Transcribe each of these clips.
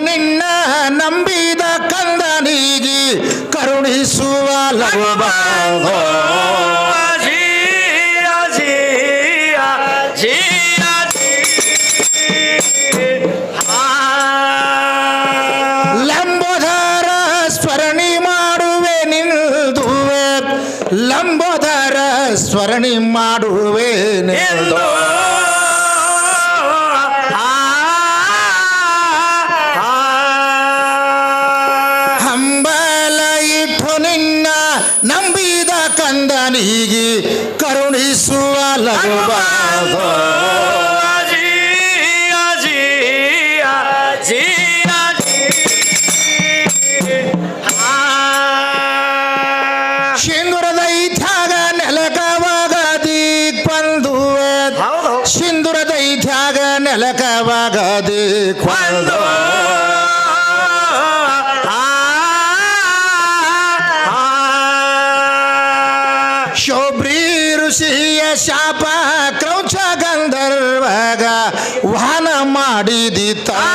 ನಿನ್ನ ನಂಬಿದ ಕರುಣಿಸುವ ಲಘುಬಾಂಧೋ ಮಾಡಿದಿ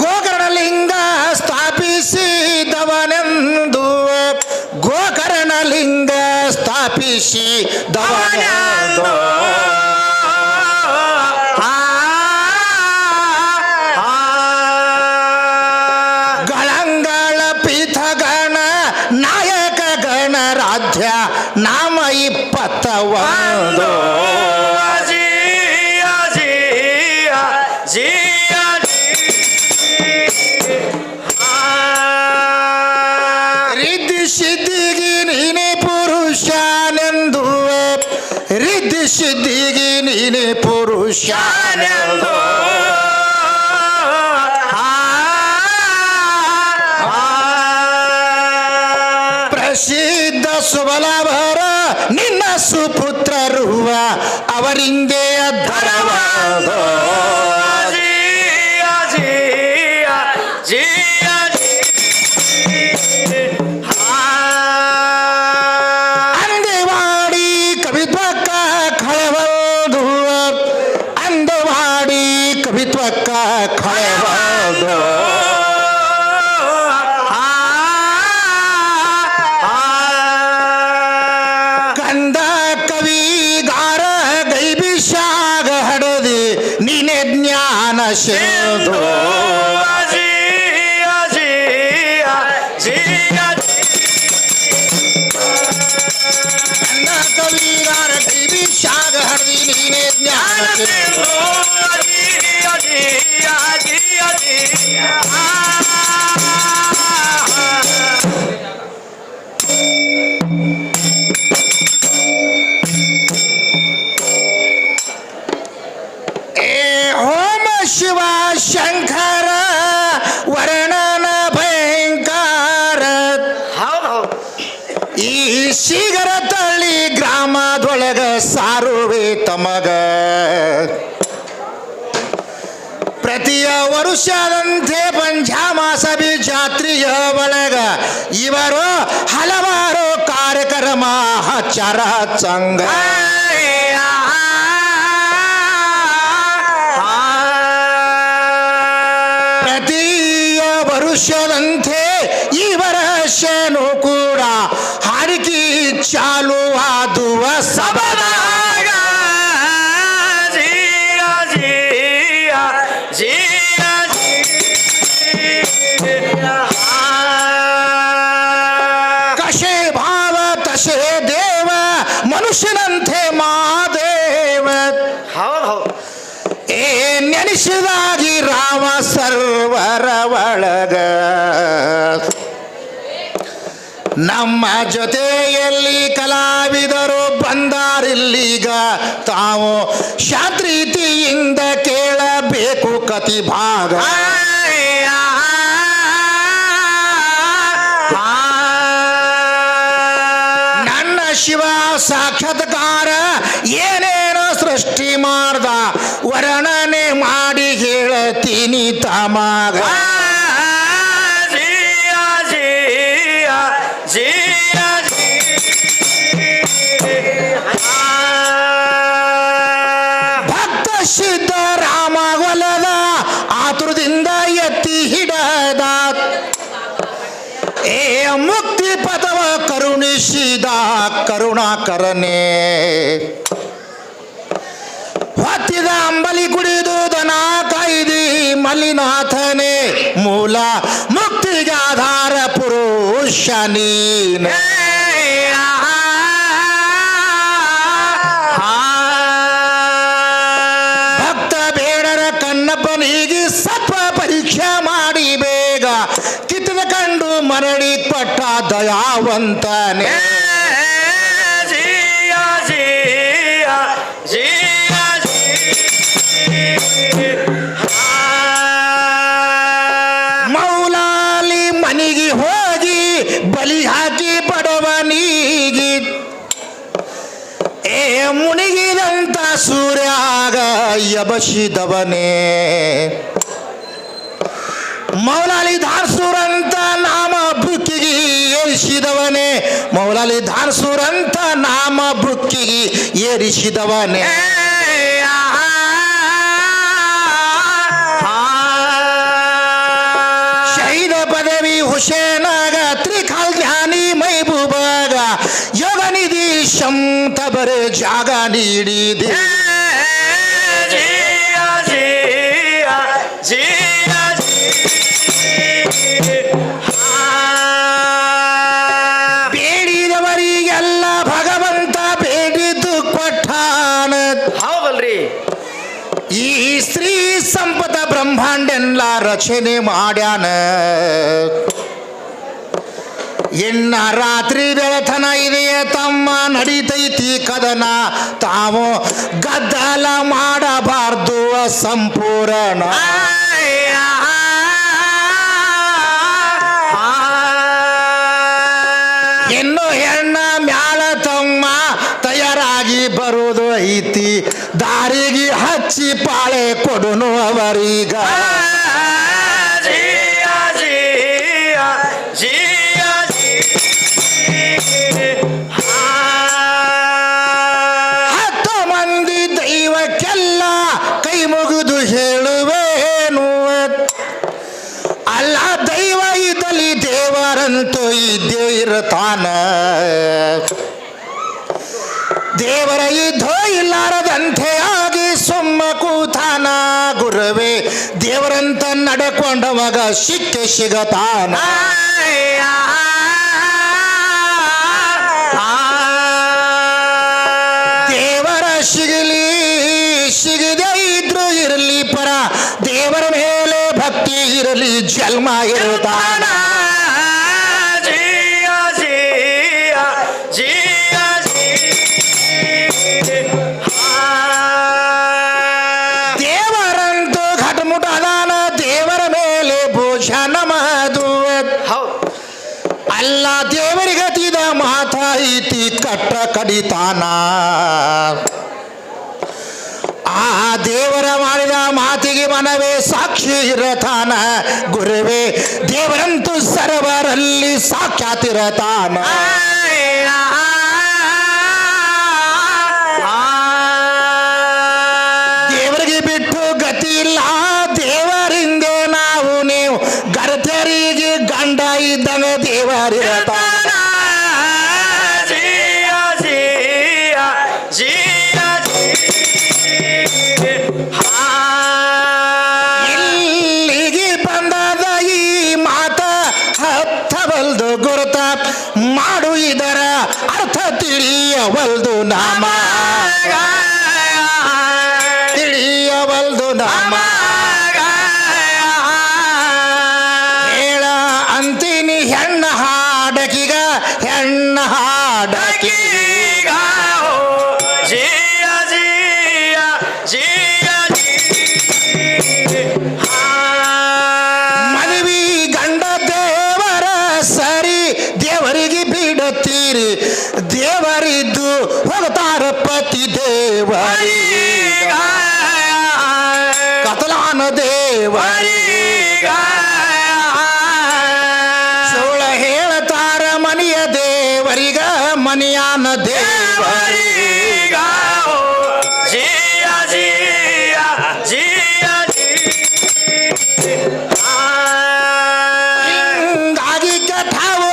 ಗೋಕರ್ಣಲಿಂಗ ಸ್ಥಾಪಿಸಿದವನೆಂದು. ಗೋಕರ್ಣಲಿಂಗ ಸ್ಥಾಪಿಸಿದವನೆಂದು ರಿದ್ಧಿ ಸಿದ್ಧಿಗೆ ನೀನೆ ಪುರುಷನೆಂದು ರಿದ್ಧಿ ಸಿದ್ಧಿಗೆ ನೀನೆ ಪುರುಷನೆಂದು ಪ್ರಸಿದ್ಧ ಸುಬಲಭರ ನಿನ್ನ ಸುಪುತ್ರರುವ ಅವರಿಂದೇ ಕವಿತ್ವಕ್ಕ ಕಳೆವದು ಕಂದ ಕವಿಗಾರ ಗೈಬಿಷಾಗ ಹಡದಿ ನೀನೆ ಜ್ಞಾನ ಸೇದು ಕಂದ ಕವಿಗಾರ ಗೈಬಿಷಾಗ ಹಡದಿ ನೀನೆ ಜ್ಞಾನ ಸೇದು ಏ ಓಂ ಶಿವ ಶಂಕರ ವರ್ಣನ ಭಯಂಕರ ಈ ಶಿಗರ ತಳ್ಳಿ ಗ್ರಾಮದೊಳಗ ಸಾರುವೆ ತಮಗ. ವರುಷದಂತೆ ಪಂಚಾಮಾಸ ಜಾತ್ರೆಯ ಒಳಗ ಇವರು ಹಲವಾರು ಕಾರ್ಯಕ್ರಮ ಚರ ಸಂಘ. ಪ್ರತಿಯ ವರುಷದಂತೆ ಈ ವರ್ಷನೂ ಕೂಡ ಹರಿಕಿ ಚಾಲು ಒಳಗ ನಮ್ಮ ಜೊತೆಯಲ್ಲಿ ಕಲಾವಿದರು ಬಂದಾರಿಲ್ಲೀಗ. ತಾವು ಶಾಂತ್ರೀತಿಯಿಂದ ಕೇಳಬೇಕು ಕತಿ ಭಾಗ. ನನ್ನ ಶಿವ ಸಾಕ್ಷಾತ್ಕಾರ ಏನೇನೋ ಸೃಷ್ಟಿ ಮಾಡ್ದ. ವರ್ಣನೆ ಮಾಡಿ ಹೇಳತೀನಿ ತಮಾಗ. ಎತ್ತಿ ಹಿಡದ. ಏ ಮುಕ್ತಿ ಪದವ ಕರುಣಿಸಿದ ಕರುಣಾಕರನೇ. ಹೊತ್ತಿದ ಅಂಬಲಿ ಕುಡಿದು ದನ ಕೈದಿ ಮಲಿನಾಥನೇ. ಮೂಲ ಮುಕ್ತಿಗೆ ಆಧಾರ ಪುರುಷ ನೀನೆ. ದಯಾವಂತನೇ. ಮೌಲಾಲಿ ಮನಿಗೆ ಹೋಗಿ ಬಲಿ ಹಾಕಿ ಬಡವನಿಗೆ ಏ ಮುಣಿಗಿದಂತ ಸೂರ್ಯಾಗ ಯಬಸಿದವನೇ ಮೌಲಾಲಿ ಧಾರ್ಸೂರಂತ ಏರಿಸಿದವನೇ ಮೌಲಾಲಿ ಧಾರ್ಸೂರಂತ ನಾಮ ಬುಕ್ಕಿಗೆ ಏರಿಸಿದವನೇ. ಶಹೀದ ಪದವಿ ಹುಸೇನಾಗ ತ್ರಿಕಾಲ್ ಧ್ಯಾನಿ ಮೈಬೂಬಾಗ ಯೋಗ ನಿಧಿ ಶಂತ ಬರೆ ಜಾಗ ನೀಡಿದೆ. ಬೇಡಿದವರಿಗೆಲ್ಲ ಬ್ರಹ್ಮಾಂಡೆಲ್ಲ ರಚನೆ ಮಾಡ್ಯಾನ. ಇನ್ನ ರಾತ್ರಿ ಬೆಳತನ ಇದೆಯ ತಮ್ಮ ನಡೀತೈತಿ ಕದನ. ತಾವು ಗದ್ದಲ ಮಾಡಬಾರ್ದು ಸಂಪೂರ್ಣ ಇನ್ನು ಹೆಣ್ಣ ಮ್ಯಾಲ ತಮ್ಮ ತಯಾರಾಗಿ ಬರುವುದು ಐತಿ. ದಾರಿಗೆ ಹಚ್ಚಿ ಪಾಳೆ ಕೊಡುನು ಅವರೀಗ. ದೇವರಂತೂ ಇದ್ದೇ ಇರತಾನ. ದೇವರ ಇದ್ದೋ ಇಲ್ಲಾರದಂತೆ ಆಗಿ ಸುಮ್ಮ ಕೂತಾನ ಗುರುವೇ. ದೇವರಂತ ನಡ್ಕೊಂಡವಾಗ ಸಿಕ್ಕೆ ಸಿಗತಾನ. ದೇವರ ಸಿಗಲಿ, ಸಿಗದೆ ಇದ್ರು ಇರಲಿ ಪರ. ದೇವರ ಮೇಲೆ ಭಕ್ತಿ ಇರಲಿ, ಜನ್ಮ ಇರುತ್ತಾನ. ದೇವರಂತೂ ಘಟಮುಟ ಅದಾನ ದೇವರ ಮೇಲೆ ಭೂಷಣ ಅಲ್ಲ ದೇವರಿಗತಿದ ಮಾತಾಯಿತಿ ಕಟ್ಟ ಕಡಿತಾನ. ಆ ದೇವರ ಮಾಡಿದ ಮಾತಿಗೆ ಮನವೇ ಸಾಕ್ಷಿ ಇರತಾನ. ಗುರುವೇ ದೇವರಂತೂ ಸರ್ವರಲ್ಲಿ ಸಾಕ್ಷಾತಿರತಾನ ಗಂಡ ದೇವರಿರತಾನ ಇಲ್ಲಿಗೆ ಬಂದದ ಈ ಗುರುತ. ಮಾಡು ಇದರ ಅರ್ಥ ತಿಳಿಯವಲ್ದು ನಾಮ. ದೇವರಿ ಈಗ ಕತಲಾನ ದೇವರಿ. ಸೋಳ ಸುಳ್ಳ ಹೇಳ್ತಾರ ಮನೆಯ ದೇವರಿಗ ಮನೆಯಾನ ದೇವರಿ. ಈಗ ಹೋ ಜಿಯ ಜಿಯ ಜಿಯ. ಹಿಂಗಾಗಿ ಕೆಟ್ಟಾವು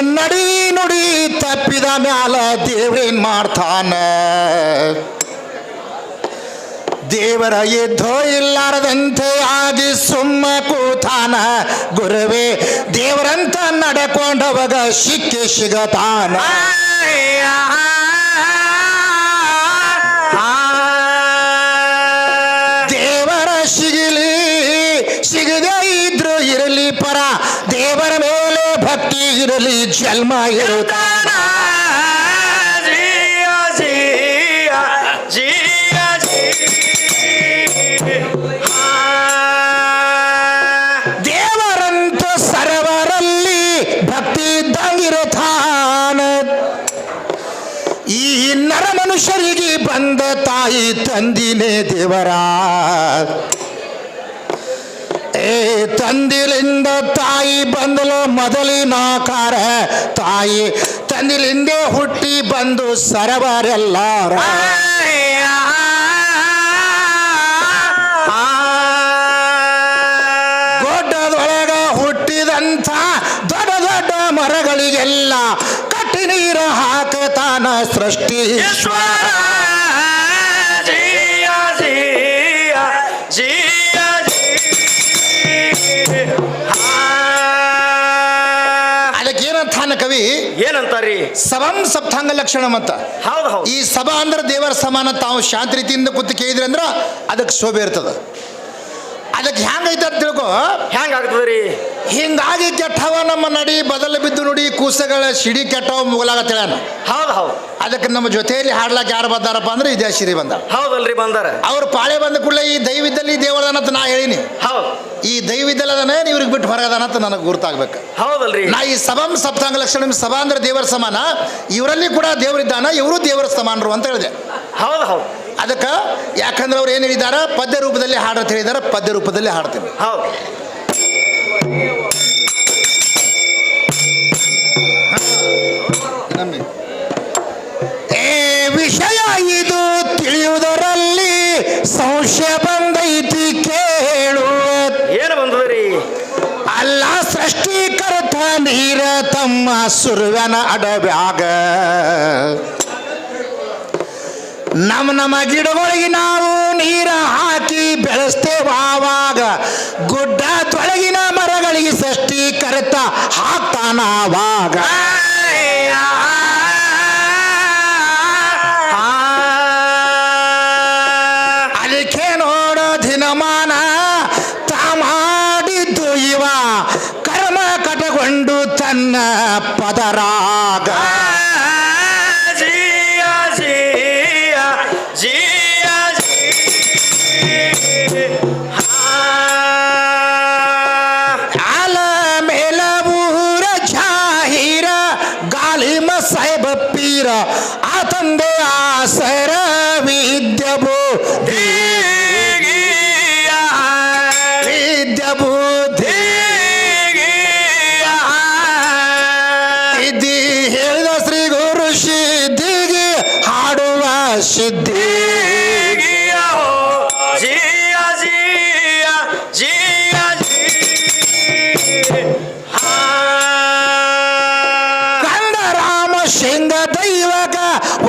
ನಡಿ ನುಡಿ ತಪ್ಪಿದ ಮ್ಯಾಲ ದೇವ್ರೇನ್ ಮಾಡ್ತಾನ. ದೇವರ ಎದ್ದೋ ಇಲ್ಲಾರದಂತೆ ಆಗಿ ಸುಮ್ಮ ಕೂತಾನ. ಗುರುವೇ, ದೇವರಂತ ನಡ್ಕೊಂಡವಾಗ ಸಿಕ್ಕಿ ಸಿಗತಾನ. ಜನ್ಮ ಇರುತ್ತಾನ? ದೇವರಂತ ಸರ್ವರಲ್ಲಿ ಭಕ್ತಿ ಇದ್ದಂಗಿರುತ್ತಾನ ಈ ನರ ಮನುಷ್ಯರಿಗೆ ಬಂದ ತಾಯಿ ತಂದಿನೇ ದೇವರ. ತಂದಿಲಿಂದ ತಾಯಿ ಬಂದಲು ಮೊದಲಿನ ಕಾರ ತಾಯಿ ತಂದಿಲಿಂದ ಹುಟ್ಟಿ ಬಂದು ಸರವರೆಲ್ಲಾರ ದೊಡ್ಡದೊಳಗ ಹುಟ್ಟಿದಂಥ ದೊಡ್ಡ ದೊಡ್ಡ ಮರಗಳಿಗೆಲ್ಲ ಕಟ್ಟಿ ನೀರು ಹಾಕತಾನ ಸೃಷ್ಟಿ. ಅದಕ್ಕೇನಂತಾನ ಕವಿ? ಏನಂತಾರಿ? ಸಭಂ ಸಪ್ತಾಂಗ ಲಕ್ಷಣಂ ಅಂತ ಹೌದು ಹೌದು. ಈ ಸಭಾ ಅಂದ್ರೆ ದೇವರ ಸಮಾನ ತಾವು ಶಾಂತಿ ರೀತಿಯಿಂದ ಕೂತು ಕೇಳಿದ್ರಿ ಅಂದ್ರೆ ಅದಕ್ಕೆ ಶೋಭೆ ಇರ್ತದ. ಅದಕ್ಕೆ ಹೆಂಗೈತೆ ಅಂತ ತಿಳ್ಕೊ? ಹೆಂಗಾಗ್ತದ್ರಿ ಹಿಂಗಾಗಿ ಕೆಟ್ಟವ ನಮ್ಮ ನಡಿ ಬದಲು ಬಿದ್ದು ನುಡಿ ಕೂಸಗಳ ಸಿಡಿ ಕೆಟ್ಟವ ಮುಗಲಾಗತ್ತೇಳ ಹೌದು ಹೌದು. ಅದಕ್ಕೆ ನಮ್ಮ ಜೊತೆಯಲ್ಲಿ ಹಾಡ್ಲಾಕ ಯಾರು ಬಂದಾರಪ್ಪ ಅಂದ್ರೆ ಇದೇ ಸಿರಿ ಬಂದ. ಹೌದಲ್ರಿ ಬಂದಾರ. ಅವ್ರು ಪಾಳೆ ಬಂದ ಕೂಡಲೇ ಈ ದೈವಿದ್ದಲ್ಲಿ ದೇವರದಾನ ಅಂತ ನಾ ಹೇಳಿನಿ. ಹೌದು. ಈ ದೈವಿದ್ದಲ್ಲದನೇ ಇವ್ರಿಗೆ ಬಿಟ್ಟು ಹೊರಗದಾನ ಅಂತ ನನಗೆ ಗುರ್ತಾಗ್ಬೇಕು. ಹೌದಲ್ರಿ. ನಾ ಈ ಸಭಂ ಸಪ್ತಾಂಗ ಲಕ್ಷಣ ಸಭಾ ಅಂದ್ರೆ ದೇವರ ಸಮಾನ. ಇವರಲ್ಲಿ ಕೂಡ ದೇವರಿದ್ದಾನ ಇವರು ದೇವರ ಸಮಾನರು ಅಂತ ಹೇಳಿದೆ. ಹೌದು ಹೌದು. ಅದಕ್ಕೆ ಯಾಕಂದ್ರೆ ಅವ್ರು ಏನು ಹೇಳಿದಾರ? ಪದ್ಯ ರೂಪದಲ್ಲಿ ಹಾಡು ಅಂತ ಹೇಳಿದಾರೆ ಪದ್ಯ ರೂಪದಲ್ಲಿ ಹಾಡ್ತೀನಿ. ಹೌದು. ಏ ವಿಷಯ ಇದು ತಿಳಿಯುವುದರಲ್ಲಿ ಸಂಶಯ ಬಂದೈತಿ ಕೇಳು ಏನು ಬಂದದ್ರಿ ಅಲ್ಲ ಸೃಷ್ಟಿಕರ್ತ ನೀರ ತಮ್ಮ ಸುರುವನ ಅಡಬ್ಯಾಗ. ನಮ್ಮ ನಮ್ಮ ಗಿಡಗಳಿಗೆ ನಾವು ನೀರ ಹಾಕಿ ಬೆಳೆಸ್ತೇವೆ ಆವಾಗ ಗುಡ್ಡ ತೊಳಗಿನ ಮರಗಳಿಗೆ ಸೃಷ್ಟಿ ಕರೆತ ಆವಾಗ. ಪೀರ ಒಳಗ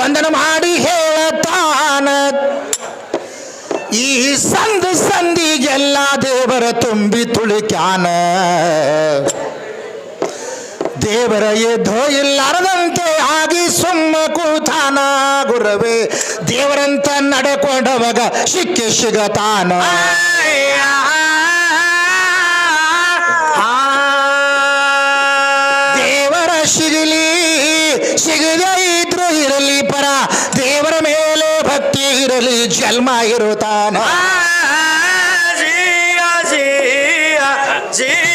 ವಂದನ ಮಾಡಿ ಹೇಳತಾನ. ಈ ಸಂದ ಎಲ್ಲ ದೇವರ ತುಂಬಿ ತುಳಿಕ್ಯಾನ. ದೇವರ ಎದೋ ಇಲ್ಲಾರದಂತೆ ಆಗಿ ಸುಮ್ಮ ಕೂತಾನ ಗುರವೇ. ದೇವರಂತ ನಡ್ಕೊಂಡವಾಗ ಸಿಕ್ಕಿ ಸಿಗತಾನ. ಪರ ದೇವರ ಮೇಲೆ ಭಕ್ತಿ ಇರಲಿ ಜನ್ಮ ಇರುತ್ತಾನ ದೇವರ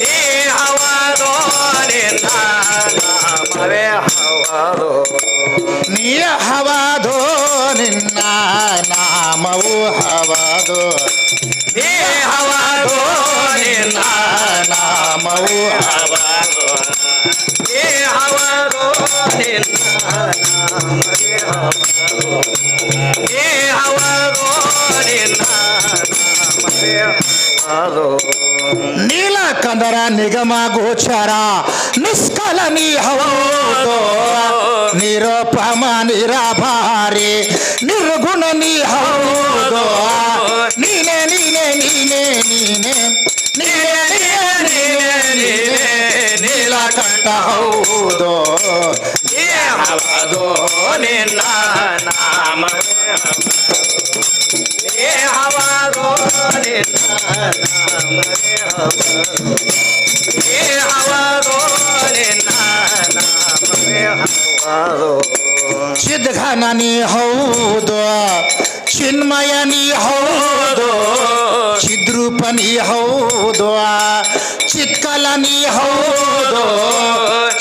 ನೀ ಹವಾದೋ ನಿನ್ನ ನಾಮವೇ ನೀ ಹವಾದೋ ನಿನ್ನ ನಾಮವು ಹವಾದೋ ನೀ ಹವಾದೋ ನಿನ್ನ ನಾಮವು ಹವಾದೋ ನೀ ನೀಲಕಂದರ ನಿಗಮ ಗೋಚರ, ನಿಷ್ಕಲ ನೀ ಹೌದು ನಿರಪಮ ನಿರಾಭಾರಿ, ನಿರ್ಗುಣ ನೀ ಹೌದು ನೀನೆ ನೀನೆ ನೀನೆ ನೀನೆ ನೀನೆ ನೀನೇ ನೀನೇ ನೀಲಕಂಠ ಹೌದು ದೇಹವದು ನಿನ್ನ ನಾಮ. ದೇಹವದು ನಾಮ ನಾಮ. ಚಿದ್ಘನನಿ ಹೌದು ಚಿನ್ಮಯನಿ ಹೌದು ಚಿದ್ರೂಪನಿ ಹೌದು ಆ ಕಲನಿ ಹೌದು?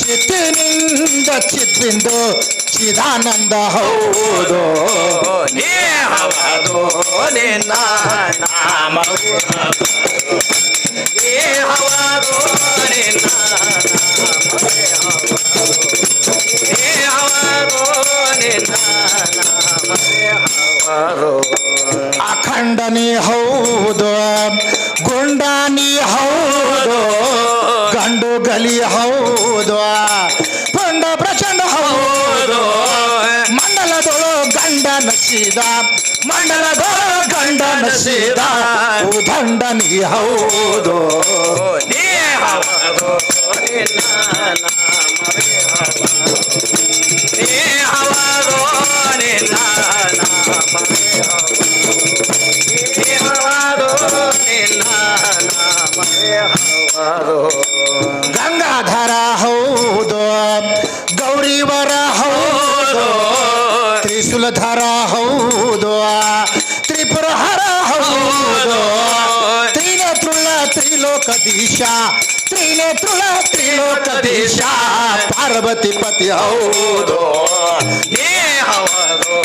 ಚಿತ್ತಿನಿಂದ ಚಿತ್ತಿಂದು ಚಿದಾನಂದ ಹೌದು? ನೀ ಹೌದು? ನಿನ್ನ ನಾಮ ನೀ ಹೌದು? ನಿನ್ನ ನಾಮ ನೀ ಹೌದು? ನಿನ್ನ ನಾಮ ಅಖಂಡನಿ ಹೌದು ಗುಂಡಾನಿ ಹೌದು ಗಂಡು ಗಲಿ ಹೌದು ಪಂಡ ಪ್ರಚಂಡ ಹೌದು. ಮಂಡಲದೊಳು ಗಂಡ ನಸಿದ ಮಂಡಲದೊಳು ಗಂಡ ನಸಿದ ಉದಂಡನಿ ಹೌದು. ಹವಾರೋ ನಿನ್ನ ಗಂಗಾಧರ ಹೌದು, ಗೌರಿವರ ಹೌದು, ತ್ರಿಶೂಲಧರ ಹೌದು, ತ್ರಿಪುರಹರ ಹೌದು, ತ್ರಿನೇತೃಳ ತ್ರಿಲೋಕದೀಶ ತ್ರಿನೇತೃಳ ತ್ರಿಲೋಕದೀಶ, ಪಾರ್ವತಿ ಪತಿ ಹೌದು ಹವರು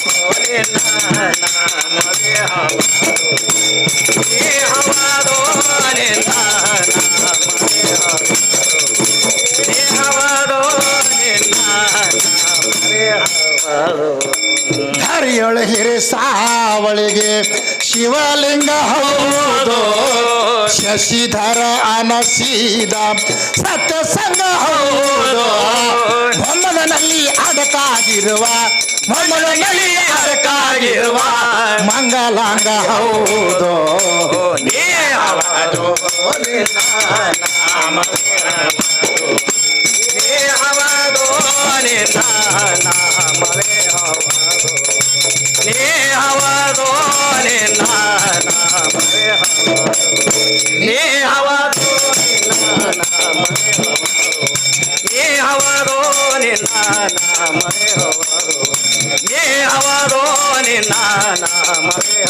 ನದೇ ಹಿರಿ ಸಾವಳಿಗೆ ಶಿವಲಿಂಗ ಹೌದು. ಶಶಿಧರ ಅನಸೀದ ಸತ್ಯಸಂಗ ಹೌದು. ಹೊಮ್ಮದನಲ್ಲಿ ಅದಕ್ಕಾಗಿರುವ ಮಮ್ಮಲಿ ಅದಕ್ಕಾಗಿರುವ ಮಂಗಲಾಂಗ ಹೌದು ನೀ ಹವಾ ಅವರು ನಿನ್ನ ನಾಮರೇ ಅವರು ನೀ ನಿನ್ನ ನಾಮರೇ